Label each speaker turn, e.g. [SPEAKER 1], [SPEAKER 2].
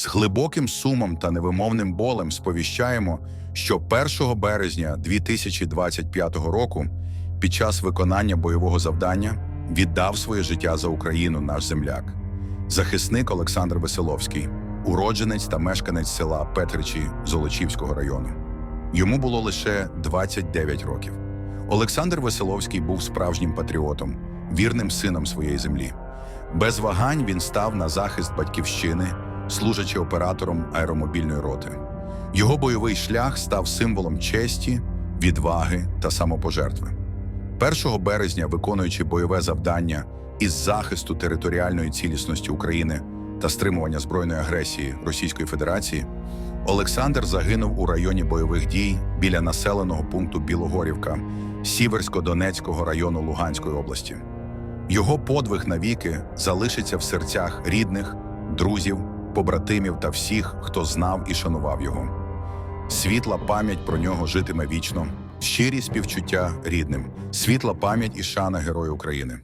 [SPEAKER 1] З глибоким сумом та невимовним болем сповіщаємо, що 1 березня 2025 року, під час виконання бойового завдання, віддав своє життя за Україну наш земляк, захисник Олександр Веселовський, уродженець та мешканець села Петричі Золочівського району. Йому було лише 29 років. Олександр Веселовський був справжнім патріотом, вірним сином своєї землі. Без вагань він став на захист батьківщини, служачи оператором аеромобільної роти. Його бойовий шлях став символом честі, відваги та самопожертви. 1 березня, виконуючи бойове завдання із захисту територіальної цілісності України та стримування збройної агресії Російської Федерації, Олександр загинув у районі бойових дій біля населеного пункту Білогорівка Сіверсько-Донецького району Луганської області. Його подвиг навіки залишиться в серцях рідних, друзів, побратимів та всіх, хто знав і шанував його. Світла пам'ять про нього житиме вічно, щирі співчуття рідним, світла пам'ять і шана Герою України.